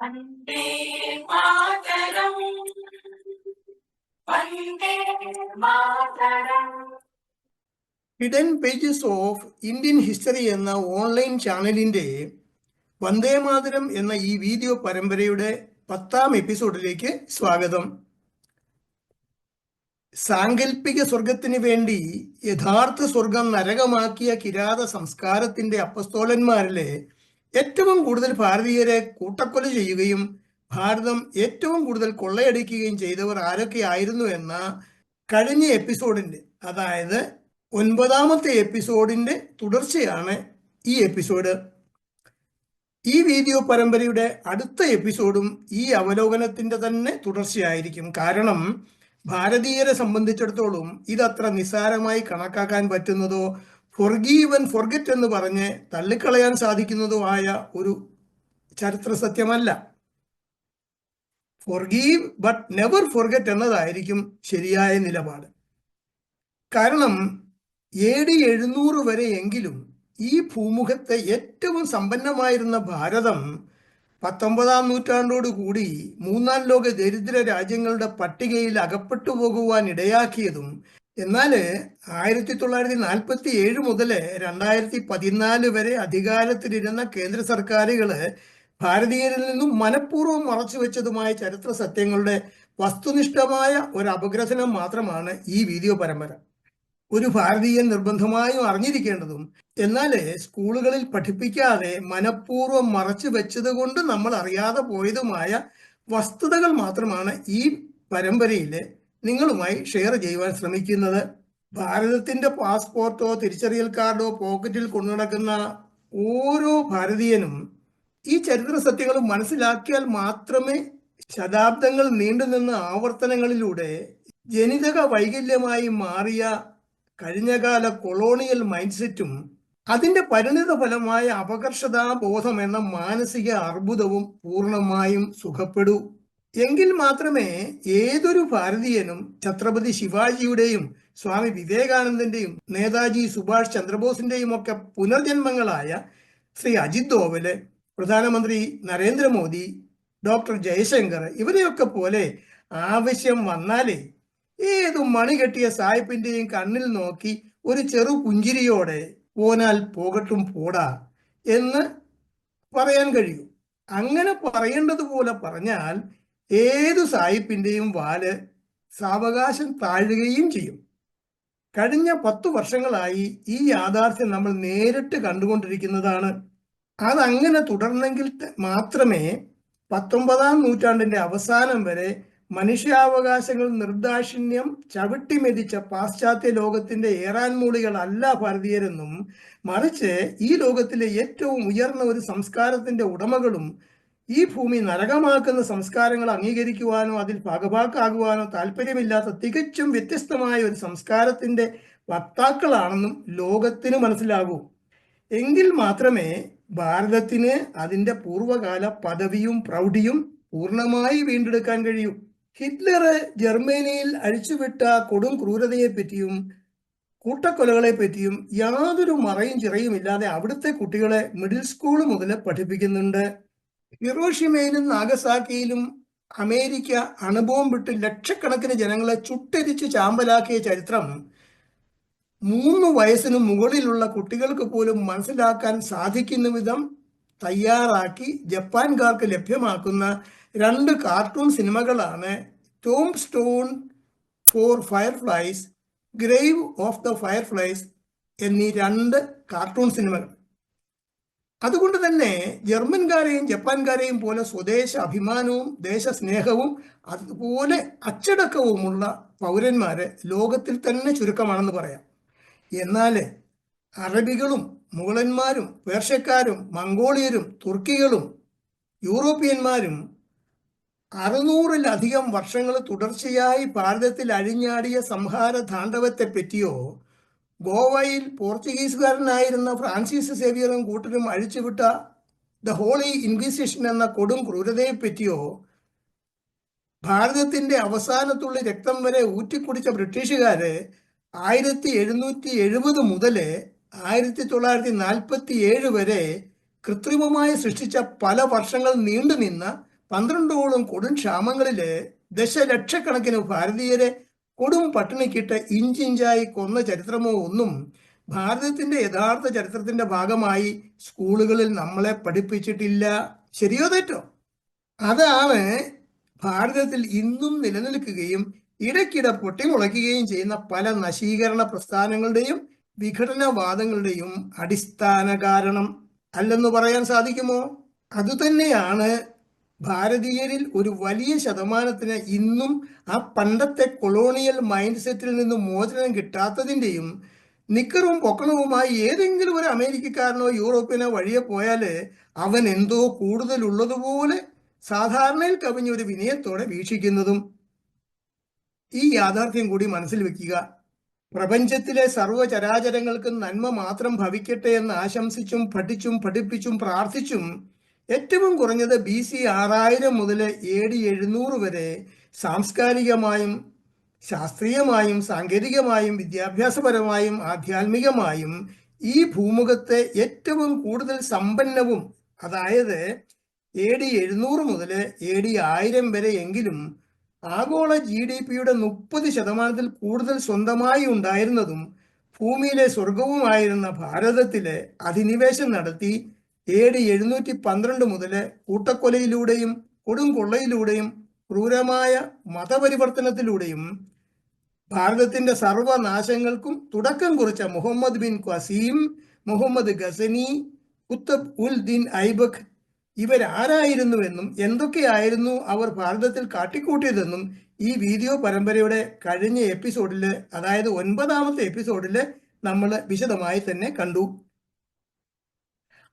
Vande Mataram. Vande Mataram. Hidden pages of Indian history എന്ന online ചാനലിന്റെ വന്ദേ മാതരം എന്ന ഈ വീഡിയോ പരമ്പരയുടെ പത്താം എപ്പിസോഡിലേക്ക് സ്വാഗതം. സാങ്കല്പിക സ്വർഗത്തിന് വേണ്ടി യഥാർത്ഥ സ്വർഗം നരകമാക്കിയ കിരാത സംസ്കാരത്തിന്റെ അപ്പസ്തോലന്മാരിലെ ഏറ്റവും കൂടുതൽ ഭാരതീയരെ കൂട്ടക്കൊല ചെയ്യുകയും ഭാരതം ഏറ്റവും കൂടുതൽ കൊള്ളയടിക്കുകയും ചെയ്തവർ ആരൊക്കെയായിരുന്നു എന്ന കഴിഞ്ഞ എപ്പിസോഡിന്റെ അതായത് ഒൻപതാമത്തെ എപ്പിസോഡിന്റെ തുടർച്ചയാണ് ഈ എപ്പിസോഡ്. ഈ വീഡിയോ പരമ്പരയുടെ അടുത്ത എപ്പിസോഡും ഈ അവലോകനത്തിന്റെ തന്നെ തുടർച്ചയായിരിക്കും. കാരണം ഭാരതീയരെ സംബന്ധിച്ചിടത്തോളം ഇതത്ര നിസ്സാരമായി കണക്കാക്കാൻ പറ്റുന്നതോ ഫൊർഗീവ് ആൻഡ് ഫൊർഗറ്റ് എന്ന് പറഞ്ഞ് തള്ളിക്കളയാൻ സാധിക്കുന്നതുമായ ഒരു ചരിത്ര സത്യമല്ല. ഫൊർഗീവ് ബട്ട് നെവർ ഫൊർഗറ്റ് എന്നതായിരിക്കും ശരിയായ നിലപാട്. കാരണം എ ഡി എഴുന്നൂറ് വരെ എങ്കിലും ഈ ഭൂമുഖത്തെ ഏറ്റവും സമ്പന്നമായിരുന്ന ഭാരതം പത്തൊമ്പതാം നൂറ്റാണ്ടോട് കൂടി മൂന്നാം ലോക ദരിദ്ര രാജ്യങ്ങളുടെ പട്ടികയിൽ അകപ്പെട്ടു പോകുവാൻ ഇടയാക്കിയതും എന്നാൽ ആയിരത്തി തൊള്ളായിരത്തി നാൽപ്പത്തി ഏഴ് മുതൽ രണ്ടായിരത്തി പതിനാല് വരെ അധികാരത്തിലിരുന്ന കേന്ദ്ര സർക്കാരുകൾ ഭാരതീയരിൽ നിന്നും മനഃപൂർവം മറച്ചു വെച്ചതുമായ ചരിത്ര സത്യങ്ങളുടെ വസ്തുനിഷ്ഠമായ ഒരു അപഗ്രഥനം മാത്രമാണ് ഈ വീഡിയോ പരമ്പര. ഒരു ഭാരതീയൻ നിർബന്ധമായും അറിഞ്ഞിരിക്കേണ്ടതും എന്നാൽ സ്കൂളുകളിൽ പഠിപ്പിക്കാതെ മനഃപൂർവം മറച്ചു വെച്ചത് കൊണ്ട് നമ്മൾ അറിയാതെ പോയതുമായ വസ്തുതകൾ മാത്രമാണ് ഈ പരമ്പരയിൽ നിങ്ങളുമായി ഷെയർ ചെയ്യുവാൻ ശ്രമിക്കുന്നത് ഭാരതത്തിന്റെ പാസ്പോർട്ടോ തിരിച്ചറിയൽ കാർഡോ പോക്കറ്റിൽ കൊണ്ടുനടക്കുന്ന ഓരോ ഭാരതീയനും ഈ ചരിത്ര സത്യങ്ങൾ മനസ്സിലാക്കിയാൽ മാത്രമേ ശതാബ്ദങ്ങൾ നീണ്ടുനിന്ന ആവർത്തനങ്ങളിലൂടെ ജനിതക വൈകല്യമായി മാറിയ കഴിഞ്ഞകാല കൊളോണിയൽ മൈൻഡ് സെറ്റും അതിന്റെ പരിണിത ഫലമായ അപകർഷതാ ബോധം എന്ന മാനസിക അർബുദവും പൂർണമായും സുഖപ്പെടൂ. എങ്കിൽ മാത്രമേ ഏതൊരു ഭാരതീയനും ഛത്രപതി ശിവാജിയുടെയും സ്വാമി വിവേകാനന്ദന്റെയും നേതാജി സുഭാഷ് ചന്ദ്രബോസിന്റെയും ഒക്കെ പുനർജന്മങ്ങളായ ശ്രീ അജിത് ദോവൽ പ്രധാനമന്ത്രി നരേന്ദ്രമോദി ഡോക്ടർ ജയശങ്കർ ഇവരെയൊക്കെ പോലെ ആവശ്യം വന്നാലേ ഏതു മണി കെട്ടിയ സായിപ്പിന്റെയും കണ്ണിൽ നോക്കി ഒരു ചെറു പുഞ്ചിരിയോടെ പോനാൽ പോകട്ടും പോടാ എന്ന് പറയാൻ കഴിയൂ. അങ്ങനെ പറയേണ്ടതുപോലെ പറഞ്ഞാൽ ഏതു സായിപ്പിന്റെയും വാൽ സാവകാശം താഴുകയും ചെയ്യും. കഴിഞ്ഞ പത്തു വർഷങ്ങളായി ഈ യാഥാർത്ഥ്യം നമ്മൾ നേരിട്ട് കണ്ടുകൊണ്ടിരിക്കുന്നതാണ്. അതങ്ങനെ തുടർന്നെങ്കിൽ മാത്രമേ പത്തൊമ്പതാം നൂറ്റാണ്ടിന്റെ അവസാനം വരെ മനുഷ്യാവകാശങ്ങൾ നിർദാക്ഷിണ്യം ചവിട്ടിമെതിച്ച പാശ്ചാത്യ ലോകത്തിന്റെ ഏറാൻമൂളികളല്ല ഭാരതീയരെന്നും മറിച്ച് ഈ ലോകത്തിലെ ഏറ്റവും ഉയർന്ന ഒരു സംസ്കാരത്തിന്റെ ഉടമകളും ഈ ഭൂമി നരകമാക്കുന്ന സംസ്കാരങ്ങൾ അംഗീകരിക്കുവാനോ അതിൽ ഭാഗഭാക്കാകുവാനോ താല്പര്യമില്ലാത്ത തികച്ചും വ്യത്യസ്തമായ ഒരു സംസ്കാരത്തിന്റെ വക്താക്കളാണെന്നും ലോകത്തിന് മനസ്സിലാകൂ. എങ്കിൽ മാത്രമേ ഭാരതത്തിന് അതിന്റെ പൂർവകാല പദവിയും പ്രൗഢിയും പൂർണമായി വീണ്ടെടുക്കാൻ കഴിയൂ. ഹിറ്റ്ലർ ജർമ്മനിയിൽ അഴിച്ചുവിട്ട കൊടും ക്രൂരതയെ പറ്റിയും കൂട്ടക്കൊലകളെ പറ്റിയും യാതൊരു മറയും ചിറയും ഇല്ലാതെ അവിടുത്തെ കുട്ടികളെ മിഡിൽ സ്കൂൾ മുതൽ പഠിപ്പിക്കുന്നുണ്ട്. ഹിറോഷിമയിലും നാഗസാക്കിയിലും അമേരിക്ക അണുബോംബിട്ട് ലക്ഷക്കണക്കിന് ജനങ്ങളെ ചുട്ടരിച്ച് ചാമ്പലാക്കിയ ചരിത്രം മൂന്ന് വയസ്സിന് മുകളിലുള്ള കുട്ടികൾക്ക് പോലും മനസ്സിലാക്കാൻ സാധിക്കുന്ന വിധം തയ്യാറാക്കി ജപ്പാൻകാർക്ക് ലഭ്യമാക്കുന്ന രണ്ട് കാർട്ടൂൺ സിനിമകളാണ് tombstone for fireflies grave of the fireflies എന്നീ രണ്ട് കാർട്ടൂൺ സിനിമകൾ. അതുകൊണ്ട് തന്നെ ജർമ്മൻകാരെയും ജപ്പാൻകാരെയും പോലെ സ്വദേശ അഭിമാനവും ദേശസ്നേഹവും അതുപോലെ അച്ചടക്കവുമുള്ള പൗരന്മാരെ ലോകത്തിൽ തന്നെ ചുരുക്കമാണെന്ന് പറയാം. എന്നാൽ അറബികളും മുഗളന്മാരും പേർഷ്യക്കാരും മംഗോളിയരും തുർക്കികളും യൂറോപ്യന്മാരും അറുന്നൂറിലധികം വർഷങ്ങൾ തുടർച്ചയായി ഭാരതത്തിൽ അഴിഞ്ഞാടിയ സംഹാര താണ്ഡവത്തെ പറ്റിയോ ഗോവയിൽ പോർച്ചുഗീസുകാരനായിരുന്ന ഫ്രാൻസിസ് സേവിയറും കൂട്ടരും അഴിച്ചുവിട്ട ദ ഹോളി ഇൻക്വിസിഷൻ എന്ന കൊടും ക്രൂരതയെ പറ്റിയോ ഭാരതത്തിന്റെ അവസാനത്തുള്ളി രക്തം വരെ ഊറ്റിക്കുടിച്ച ബ്രിട്ടീഷുകാര് ആയിരത്തി എഴുന്നൂറ്റി എഴുപത് മുതൽ ആയിരത്തി തൊള്ളായിരത്തി നാൽപ്പത്തി ഏഴ് വരെ കൃത്രിമമായി സൃഷ്ടിച്ച പല വർഷങ്ങൾ നീണ്ടുനിന്ന പന്ത്രണ്ടോളം കൊടും ക്ഷാമങ്ങളിൽ ദശലക്ഷക്കണക്കിന് ഭാരതീയരെ കൊടും പട്ടിണിക്കിട്ട് ഇഞ്ചിഞ്ചായി കൊന്ന ചരിത്രമോ ഒന്നും ഭാരതത്തിന്റെ യഥാർത്ഥ ചരിത്രത്തിന്റെ ഭാഗമായി സ്കൂളുകളിൽ നമ്മളെ പഠിപ്പിച്ചിട്ടില്ല. ശരിയോ തെറ്റോ? അതാണ് ഭാരതത്തിൽ ഇന്നും നിലനിൽക്കുകയും ഇടയ്ക്കിടെ പൊട്ടിമുളയ്ക്കുകയും ചെയ്യുന്ന പല നശീകരണ പ്രസ്ഥാനങ്ങളുടെയും വിഘടനവാദങ്ങളുടെയും അടിസ്ഥാന കാരണം അല്ലെന്ന് പറയാൻ സാധിക്കുമോ? അതുതന്നെയാണ് ഭാരതീയരിൽ ഒരു വലിയ ശതമാനത്തിന് ഇന്നും ആ പണ്ടത്തെ കൊളോണിയൽ മൈൻഡ് സെറ്റിൽ നിന്ന് മോചനം കിട്ടാത്തതിന്റെയും നിക്കറും പൊക്കണവുമായി ഏതെങ്കിലും ഒരു അമേരിക്കക്കാരനോ യൂറോപ്യനോ വഴിയെ പോയാൽ അവൻ എന്തോ കൂടുതലുള്ളതുപോലെ സാധാരണയിൽ കവിഞ്ഞ ഒരു വിനയത്തോടെ വീക്ഷിക്കുന്നതും. ഈ യാഥാർത്ഥ്യം കൂടി മനസ്സിൽ വെക്കുക. പ്രപഞ്ചത്തിലെ സർവചരാചരങ്ങൾക്കും നന്മ മാത്രം ഭവിക്കട്ടെ എന്ന് ആശംസിച്ചും പഠിച്ചും പഠിപ്പിച്ചും പ്രാർത്ഥിച്ചും ഏറ്റവും കുറഞ്ഞത് ബി സി ആറായിരം മുതൽ എ ഡി എഴുന്നൂറ് വരെ സാംസ്കാരികമായും ശാസ്ത്രീയമായും സാങ്കേതികമായും വിദ്യാഭ്യാസപരമായും ആധ്യാത്മികമായും ഈ ഭൂമുഖത്തെ ഏറ്റവും കൂടുതൽ സമ്പന്നവും അതായത് എ ഡി എഴുന്നൂറ് മുതൽ എ ഡി ആയിരം വരെ എങ്കിലും ആഗോള ജി ഡി പിയുടെ മുപ്പത് ശതമാനത്തിൽ കൂടുതൽ സ്വന്തമായി ഉണ്ടായിരുന്നതും ഭൂമിയിലെ സ്വർഗവുമായിരുന്ന ഭാരതത്തിലെ അധിനിവേശം നടത്തി എ ഡി എഴുന്നൂറ്റി പന്ത്രണ്ട് മുതൽ കൂട്ടക്കൊലയിലൂടെയും കൊടുങ്കൊള്ളയിലൂടെയും ക്രൂരമായ മതപരിവർത്തനത്തിലൂടെയും ഭാരതത്തിന്റെ സർവനാശങ്ങൾക്കും തുടക്കം കുറിച്ച മുഹമ്മദ് ബിൻ ഖസീം മുഹമ്മദ് ഗസനി കുത്തബ് ഉൽ ദിൻ ഐബക് ഇവരാരായിരുന്നുവെന്നും എന്തൊക്കെയായിരുന്നു അവർ ഭാരതത്തിൽ കാട്ടിക്കൂട്ടിയതെന്നും ഈ വീഡിയോ പരമ്പരയുടെ കഴിഞ്ഞ എപ്പിസോഡിൽ അതായത് ഒൻപതാമത്തെ എപ്പിസോഡിൽ നമ്മൾ വിശദമായി തന്നെ കണ്ടു.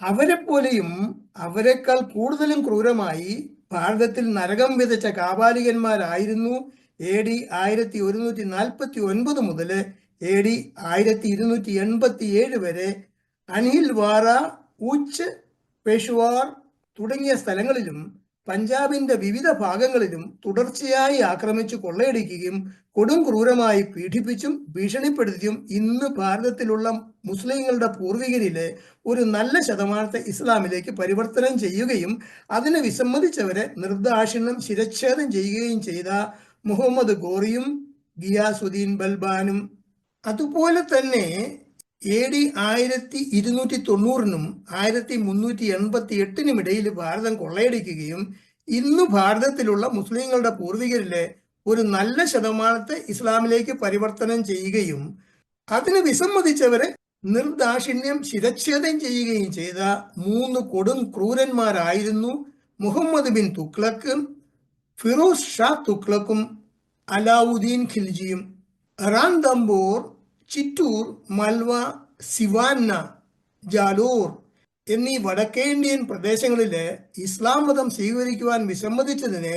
അവരെപ്പോലെയും അവരെക്കാൾ കൂടുതലും ക്രൂരമായി ഭാരതത്തിൽ നരകം വിതച്ച കാപാലികന്മാരായിരുന്നു എ ഡി ആയിരത്തി ഒരുന്നൂറ്റി നാൽപ്പത്തി ഒൻപത് മുതൽ എ ഡി ആയിരത്തി ഇരുന്നൂറ്റി എൺപത്തി ഏഴ് വരെ. അനിൽ വാറ ഉച്ച് പെഷുവാർ തുടങ്ങിയ സ്ഥലങ്ങളിലും പഞ്ചാബിന്റെ വിവിധ ഭാഗങ്ങളിലും തുടർച്ചയായി ആക്രമിച്ചു കൊള്ളയടിക്കുകയും കൊടും ക്രൂരമായി പീഡിപ്പിച്ചും ഭീഷണിപ്പെടുത്തിയും ഇന്ന് ഭാരതത്തിലുള്ള മുസ്ലിങ്ങളുടെ പൂർവികരിലെ ഒരു നല്ല ശതമാനത്തെ ഇസ്ലാമിലേക്ക് പരിവർത്തനം ചെയ്യുകയും അതിനെ വിസമ്മതിച്ചവരെ നിർദ്ദാക്ഷിണ്യം ശിരച്ഛേദം ചെയ്യുകയും ചെയ്ത മുഹമ്മദ് ഗോറിയും ഗിയാസുദ്ദീൻ ബൽബാനും. അതുപോലെ തന്നെ എ ഡി ആയിരത്തി ഇരുന്നൂറ്റി തൊണ്ണൂറിനും ആയിരത്തി മുന്നൂറ്റി എൺപത്തി എട്ടിനും ഇടയിൽ ഭാരതം കൊള്ളയടിക്കുകയും ഇന്ന് ഭാരതത്തിലുള്ള മുസ്ലിങ്ങളുടെ പൂർവികരിലെ ഒരു നല്ല ശതമാനത്തെ ഇസ്ലാമിലേക്ക് പരിവർത്തനം ചെയ്യുകയും അതിന് വിസമ്മതിച്ചവരെ നിർദാക്ഷിണ്യം ശിരച്ഛേദം ചെയ്യുകയും ചെയ്ത മൂന്ന് കൊടും ക്രൂരന്മാരായിരുന്നു മുഹമ്മദ് ബിൻ തുക്ലക്കും ഫിറോസ് ഷാ തുക്ലക്കും അലാവുദ്ദീൻ ഖിൽജിയും റാൻ റാന്തംബോർ ചിറ്റൂർ മൽവ സിവാന്ന ജാലൂർ എന്നീ വടക്കേ ഇന്ത്യൻ പ്രദേശങ്ങളിലെ ഇസ്ലാം മതം സ്വീകരിക്കുവാൻ വിസമ്മതിച്ചതിന്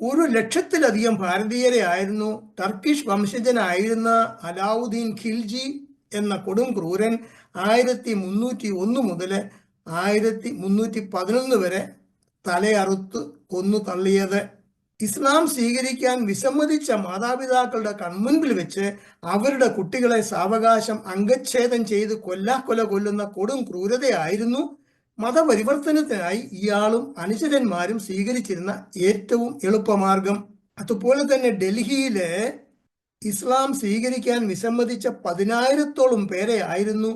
ഒരു ലക്ഷത്തിലധികം ഭാരതീയരെ ആയിരുന്നു ടർക്കിഷ് വംശജനായിരുന്ന അലാവുദ്ദീൻ ഖിൽജി എന്ന കൊടും ക്രൂരൻ ആയിരത്തി മുന്നൂറ്റി ഒന്ന് മുതൽ ആയിരത്തി മുന്നൂറ്റി പതിനൊന്ന് വരെ തലയറുത്ത് കൊന്നു തള്ളിയത്. ഇസ്ലാം സ്വീകരിക്കാൻ വിസമ്മതിച്ച മാതാപിതാക്കളുടെ കൺമുൻപിൽ വെച്ച് അവരുടെ കുട്ടികളെ സാവകാശം അംഗച്ഛേദം ചെയ്ത് കൊല്ലാക്കൊല കൊല്ലുന്ന കൊടും ക്രൂരതയായിരുന്നു മതപരിവർത്തനത്തിനായി ഇയാളും അനുചരന്മാരും സ്വീകരിച്ചിരുന്ന ഏറ്റവും എളുപ്പമാർഗം അതുപോലെ തന്നെ ഡൽഹിയിലെ ഇസ്ലാം സ്വീകരിക്കാൻ വിസമ്മതിച്ച പതിനായിരത്തോളം പേരെ ആയിരുന്നു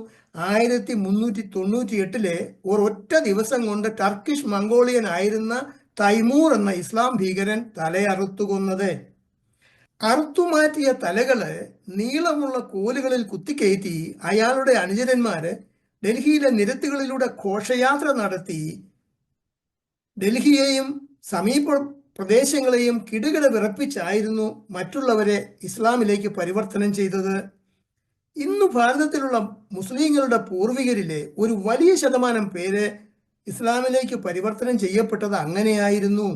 ആയിരത്തി മുന്നൂറ്റി തൊണ്ണൂറ്റി എട്ടിലെ ഒരൊറ്റ ദിവസം കൊണ്ട് ടർക്കിഷ് മംഗോളിയൻ ആയിരുന്ന തൈമൂർ എന്ന ഇസ്ലാം ഭീകരൻ തലയറുത്തുകൊന്നത് അറുത്തുമാറ്റിയ തലകൾ നീളമുള്ള കോലുകളിൽ കുത്തിക്കയറ്റി അയാളുടെ അനുചരന്മാര് ഡൽഹിയിലെ നിരത്തുകളിലൂടെ ഘോഷയാത്ര നടത്തി. ഡൽഹിയെയും സമീപ പ്രദേശങ്ങളെയും കിടുകിട വിറപ്പിച്ചായിരുന്നു മറ്റുള്ളവരെ ഇസ്ലാമിലേക്ക് പരിവർത്തനം ചെയ്തത്. ഇന്ന് ഭാരതത്തിലുള്ള മുസ്ലിങ്ങളുടെ പൂർവികരിലെ ഒരു വലിയ ശതമാനം പേര് ഇസ്ലാമിലേക്ക് പരിവർത്തനം ചെയ്യപ്പെട്ടത് അങ്ങനെയായിരുന്നു.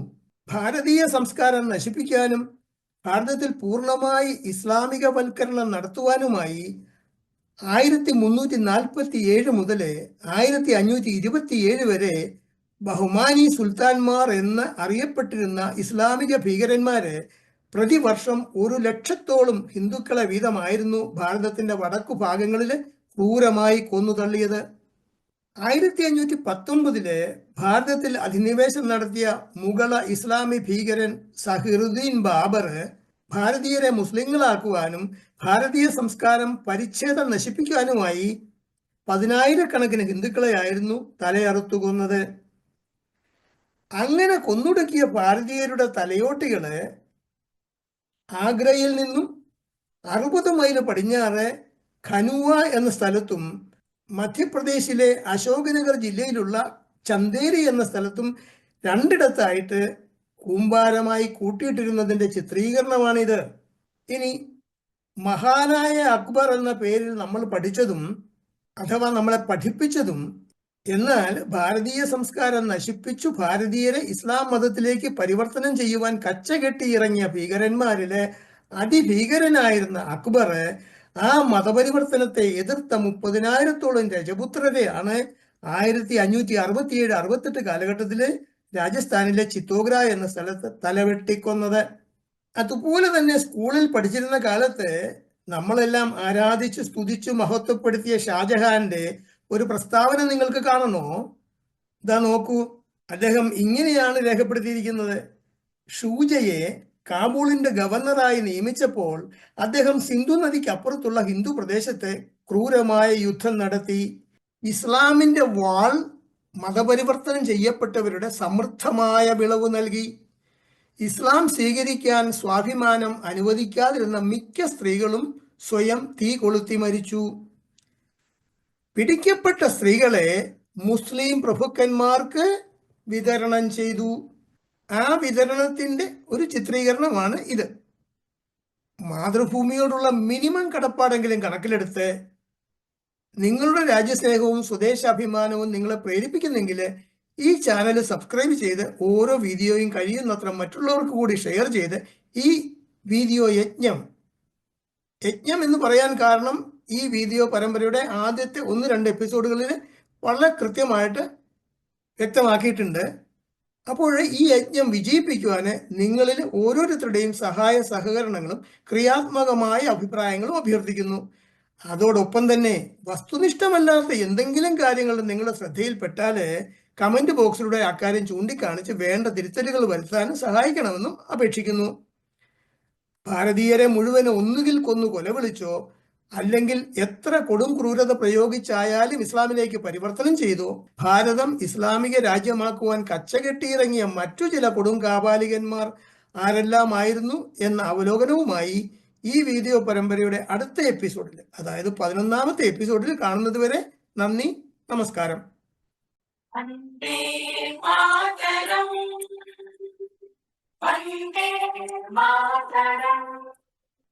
ഭാരതീയ സംസ്കാരം നശിപ്പിക്കാനും ഭാരതത്തിൽ പൂർണമായി ഇസ്ലാമികവൽക്കരണം നടത്തുവാനുമായി ആയിരത്തി മുന്നൂറ്റി നാൽപ്പത്തി ഏഴ് മുതൽ ആയിരത്തി അഞ്ഞൂറ്റി ഇരുപത്തി ഏഴ് വരെ ബഹുമാനി സുൽത്താൻമാർ എന്ന് അറിയപ്പെട്ടിരുന്ന ഇസ്ലാമിക ഭീകരന്മാരെ പ്രതിവർഷം ഒരു ലക്ഷത്തോളം ഹിന്ദുക്കളെ വീതമായിരുന്നു ഭാരതത്തിന്റെ വടക്കു ഭാഗങ്ങളിൽ ക്രൂരമായി കൊന്നു തള്ളിയത് ആയിരത്തി അഞ്ഞൂറ്റി പത്തൊമ്പതിൽ ഭാരതത്തിൽ അധിനിവേശം നടത്തിയ മുഗള ഇസ്ലാമി ഭീകരൻ സഹിറുദ്ദീൻ ബാബർ ഭാരതീയരെ മുസ്ലിങ്ങളാക്കുവാനും ഭാരതീയ സംസ്കാരം പരിച്ഛേദം നശിപ്പിക്കാനുമായി പതിനായിരക്കണക്കിന് ഹിന്ദുക്കളെയായിരുന്നു തലയറുത്തു കൊന്നത് അങ്ങനെ കൊന്നൊടുക്കിയ ഭാരതീയരുടെ തലയോട്ടികൾ ആഗ്രയിൽ നിന്നും അറുപത് മൈൽ പടിഞ്ഞാറ് ഖനുവ എന്ന സ്ഥലത്തും മധ്യപ്രദേശിലെ അശോകനഗർ ജില്ലയിലുള്ള ചന്ദേരി എന്ന സ്ഥലത്തും രണ്ടിടത്തായിട്ട് കൂമ്പാരമായി കൂട്ടിയിട്ടിരുന്നതിന്റെ ചിത്രീകരണമാണിത്. ഇനി മഹാനായ അക്ബർ എന്ന പേരിൽ നമ്മൾ പഠിച്ചതും അഥവാ നമ്മളെ പഠിപ്പിച്ചതും എന്നാൽ ഭാരതീയ സംസ്കാരം നശിപ്പിച്ചു ഭാരതീയരെ ഇസ്ലാം മതത്തിലേക്ക് പരിവർത്തനം ചെയ്യുവാൻ കച്ചകെട്ടി ഇറങ്ങിയ ഭീകരന്മാരിലെ അതിഭീകരനായിരുന്ന അക്ബർ ആ മതപരിവർത്തനത്തെ എതിർത്ത മുപ്പതിനായിരത്തോളം രജപുത്രരെയാണ് ആയിരത്തി അഞ്ഞൂറ്റി അറുപത്തിയേഴ് അറുപത്തെട്ട് കാലഘട്ടത്തിൽ രാജസ്ഥാനിലെ ചിത്തോഗ്ര എന്ന സ്ഥലത്ത് തലവെട്ടിക്കൊന്നത്. അതുപോലെ തന്നെ സ്കൂളിൽ പഠിച്ചിരുന്ന കാലത്ത് നമ്മളെല്ലാം ആരാധിച്ചു സ്തുതിച്ചു മഹത്വപ്പെടുത്തിയ ഷാജഹാന്റെ ഒരു പ്രസ്താവന നിങ്ങൾക്ക് കാണണോ ഇതാ നോക്കൂ അദ്ദേഹം ഇങ്ങനെയാണ് രേഖപ്പെടുത്തിയിരിക്കുന്നത്. ഷൂജയെ കാബൂളിന്റെ ഗവർണറായി നിയമിച്ചപ്പോൾ അദ്ദേഹം സിന്ധു നദിക്ക് അപ്പുറത്തുള്ള ഹിന്ദു പ്രദേശത്തെ ക്രൂരമായ യുദ്ധം നടത്തി. ഇസ്ലാമിന്റെ വാൾ മതപരിവർത്തനം ചെയ്യപ്പെട്ടവരുടെ സമൃദ്ധമായ വിളവ് നൽകി. ഇസ്ലാം സ്വീകരിക്കാൻ സ്വാഭിമാനം അനുവദിക്കാതിരുന്ന മിക്ക സ്ത്രീകളും സ്വയം തീ കൊളുത്തി മരിച്ചു. പിടിക്കപ്പെട്ട സ്ത്രീകളെ മുസ്ലിം പ്രഭുക്കന്മാർക്ക് വിതരണം ചെയ്തു. ആ വിതരണത്തിന്റെ ഒരു ചിത്രീകരണമാണ് ഇത്. മാതൃഭൂമിയോടുള്ള മിനിമം കടപ്പാടെങ്കിലും കണക്കിലെടുത്ത് നിങ്ങളുടെ രാജ്യസ്നേഹവും സ്വദേശാഭിമാനവും നിങ്ങളെ പ്രേരിപ്പിക്കുന്നെങ്കിൽ ഈ ചാനൽ സബ്സ്ക്രൈബ് ചെയ്ത് ഓരോ വീഡിയോയും കഴിയുന്നത്ര മറ്റുള്ളവർക്ക് കൂടി ഷെയർ ചെയ്ത് ഈ വീഡിയോ യജ്ഞം. യജ്ഞം എന്ന് പറയാൻ കാരണം ഈ വീഡിയോ പരമ്പരയുടെ ആദ്യത്തെ ഒന്ന് രണ്ട് എപ്പിസോഡുകളിൽ വളരെ കൃത്യമായിട്ട് വ്യക്തമാക്കിയിട്ടുണ്ട്. അപ്പോൾ ഈ യജ്ഞം വിജയിപ്പിക്കുവാൻ നിങ്ങളിൽ ഓരോരുത്തരുടെയും സഹായ സഹകരണങ്ങളും ക്രിയാത്മകമായ അഭിപ്രായങ്ങളും അഭ്യർത്ഥിക്കുന്നു. അതോടൊപ്പം തന്നെ വസ്തുനിഷ്ഠമല്ലാത്ത എന്തെങ്കിലും കാര്യങ്ങൾ നിങ്ങളുടെ ശ്രദ്ധയിൽപ്പെട്ടാൽ കമന്റ് ബോക്സിലൂടെ അക്കാര്യം ചൂണ്ടിക്കാണിച്ച് വേണ്ട തിരുത്തലുകൾ വരുത്താനും സഹായിക്കണമെന്നും അപേക്ഷിക്കുന്നു. ഭാരതീയരെ മുഴുവൻ ഒന്നുകിൽ കൊന്നു കൊലവിളിച്ചോ അല്ലെങ്കിൽ എത്ര കൊടും ക്രൂരത പ്രയോഗിച്ചായാലും ഇസ്ലാമിലേക്ക് പരിവർത്തനം ചെയ്തു. ഭാരതം ഇസ്ലാമിക രാജ്യമാക്കുവാൻ കച്ചകെട്ടിയിറങ്ങിയ മറ്റു ചില കൊടും കാപാലികന്മാർ ആരെല്ലാമായിരുന്നു എന്ന അവലോകനവുമായി ഈ വീഡിയോ പരമ്പരയുടെ അടുത്ത എപ്പിസോഡിൽ അതായത് പതിനൊന്നാമത്തെ എപ്പിസോഡിൽ കാണുന്നത് വരെ നന്ദി നമസ്കാരം. വന്ദേ മാതരം. വന്ദേ മാതരം.